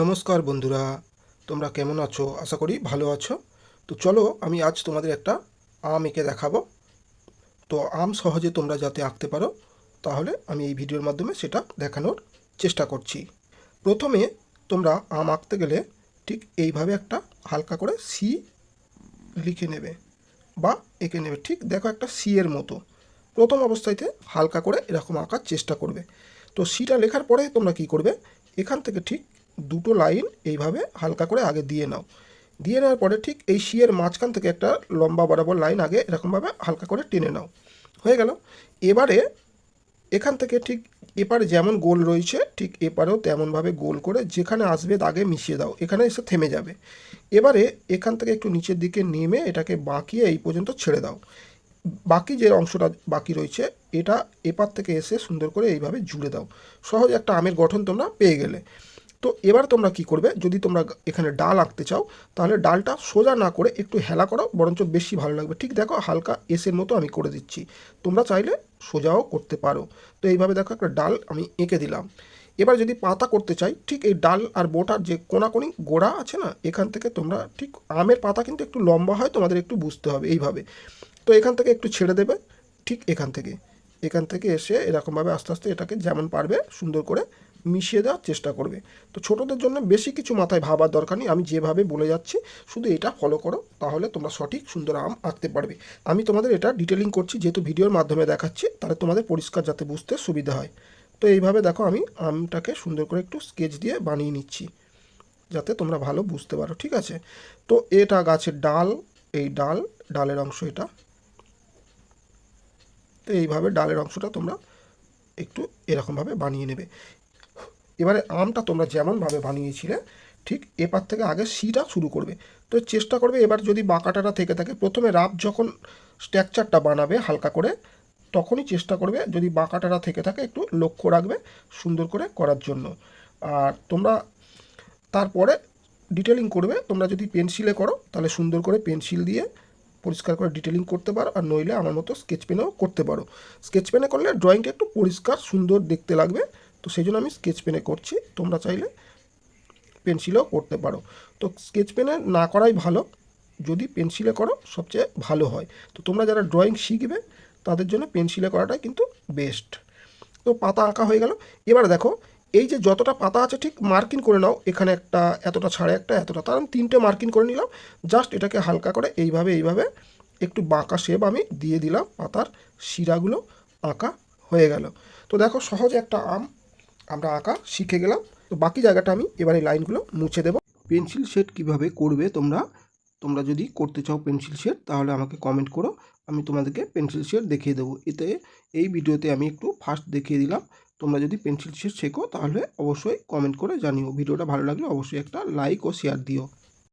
নমস্কার বন্ধুরা, তোমরা কেমন আছো? আশা করি ভালো আছো। তো চলো, আমি আজ তোমাদের একটা আম এঁকে দেখাবো। তো আম সহজে তোমরা যাতে আঁকতে পারো, তাহলে আমি এই ভিডিওর মাধ্যমে সেটা দেখানোর চেষ্টা করছি। প্রথমে তোমরা আম আঁকতে গেলে ঠিক এইভাবে একটা হালকা করে সি লিখে নেবে বা এঁকে নেবে। ঠিক দেখো একটা সি এর মতো। প্রথম অবস্থাতে হালকা করে এরকম আঁকার চেষ্টা করবে। তো সিটা লেখার পরে তোমরা কি করবে? এখান থেকে ঠিক দুটো লাইন এইভাবে হালকা করে আগে দিয়ে নাও। দিয়ে নেওয়ার পরে ঠিক এই শিয়ের মাঝখান থেকে একটা লম্বা বরাবর লাইন আগে এরকমভাবে হালকা করে টেনে নাও। হয়ে গেল? এবারে এখান থেকে ঠিক এপারে যেমন গোল রয়েছে, ঠিক এপারেও তেমনভাবে গোল করে যেখানে আসবে দাগে মিশিয়ে দাও। এখানে এসে থেমে যাবে। এবারে এখান থেকে একটু নিচের দিকে নেমে এটাকে বাঁকিয়ে এই পর্যন্ত ছেড়ে দাও। বাকি যে অংশটা বাকি রয়েছে, এটা এপার থেকে এসে সুন্দর করে এইভাবে জুড়ে দাও। সহজ একটা আমের গঠন তোমরা পেয়ে গেলে। তো এবার তোমরা কি করবে? যদি তোমরা এখানে ডাল আঁকতে চাও, তাহলে ডালটা সোজা না করে একটু হেলা করো, বরঞ্চ বেশি ভালো লাগবে। ঠিক দেখো, হালকা এসের মতো আমি করে দিচ্ছি। তোমরা চাইলে সোজাও করতে পারো। তো এইভাবে দেখো, একটা ডাল আমি এঁকে দিলাম। এবার যদি পাতা করতে চাই, ঠিক এই ডাল আর বোটার যে কোনাকোনি গোড়া আছে না, এখান থেকে তোমরা ঠিক আমের পাতা কিন্তু একটু লম্বা হয়, তোমাদের একটু বুঝতে হবে এইভাবে। তো এখান থেকে একটু ছেড়ে দেবে, ঠিক এখান থেকে। এখান থেকে এসে এরকমভাবে আস্তে আস্তে এটাকে যেমন পারবে সুন্দর করে মিশিয়ে দেওয়ার চেষ্টা করবে। তো ছোটদের জন্য বেশি কিছু মাথায় ভাবার দরকার নেই। আমি যেভাবে বলে যাচ্ছি, শুধু এটা ফলো করো, তাহলে তোমরা সঠিক সুন্দর আম আঁকতে পারবে। আমি তোমাদের এটা ডিটেলিং করছি, যেহেতু ভিডিওর মাধ্যমে দেখাচ্ছি, তাহলে তোমাদের পরিষ্কার যাতে বুঝতে সুবিধা হয়। তো এইভাবে দেখো আমি আমটাকে সুন্দর করে একটু স্কেচ দিয়ে বানিয়ে নিচ্ছি, যাতে তোমরা ভালো বুঝতে পারো, ঠিক আছে? তো এটা গাছের ডাল, এই ডাল, ডালের অংশ এটা। তো এইভাবে ডালের অংশটা তোমরা একটু এরকমভাবে বানিয়ে নেবে। এবারে আমটা তোমরা যেমনভাবে বানিয়েছিলে, ঠিক এপার থেকে আগে সিটা শুরু করবে। তো চেষ্টা করবে এবার যদি বাঁকাটাটা থেকে থাকে, প্রথমে রাব যখন স্ট্রাকচারটা বানাবে হালকা করে, তখনই চেষ্টা করবে যদি বাঁকাটাটা থেকে থাকে একটু লক্ষ্য রাখবে সুন্দর করে করার জন্য। আর তোমরা তারপরে ডিটেলিং করবে, তোমরা যদি পেন্সিলে করো, তাহলে সুন্দর করে পেন্সিল দিয়ে পরিষ্কার করে ডিটেলিং করতে পারো আর নইলে আমার মতো স্কেচ পেনেও করতে পারো। স্কেচ পেনে করলে ড্রয়িংটা একটু পরিষ্কার, সুন্দর দেখতে লাগবে। তো সেই জন্য আমি স্কেচ পেনে করছি। তোমরা চাইলে পেন্সিলেও করতে পারো। তো স্কেচ পেনে না করাই ভালো। যদি পেন্সিলে করো, সবচেয়ে ভালো হয়। তো তোমরা যারা ড্রয়িং শিখবে, তাদের জন্য পেন্সিলে করাটাই কিন্তু বেস্ট তো পাতা আঁকা হয়ে গেল। এবার দেখো এই যে যতটা পাতা আছে, ঠিক মার্কিং করে নাও। এখানে একটা এতটা ছাড়ে একটা, এতটা তার আমি তিনটে মার্কিং করে নিলাম। জাস্ট এটাকে হালকা করে এইভাবে এইভাবে একটু বাঁকা শেপ আমি দিয়ে দিলাম, পাতার শিরাগুলো আঁকা হয়ে গেল। তো দেখো, সহজে একটা আম আমরা আঁকা শিখে গেলাম। তো বাকি জায়গাটা আমি এবার এই লাইনগুলো মুছে দেবো। পেন্সিল শেড কীভাবে করবে তোমরা? তোমরা যদি করতে চাও পেন্সিল শেড, তাহলে আমাকে কমেন্ট করো। আমি তোমাদেরকে পেন্সিল শেড দেখিয়ে দেবো। এতে এই ভিডিওতে আমি একটু ফার্স্ট দেখিয়ে দিলাম। তোমরা যদি পেন্সিল শেড শেখো, তাহলে অবশ্যই কমেন্ট করে জানিও। ভিডিওটা ভালো লাগলে অবশ্যই একটা লাইক ও শেয়ার দিও।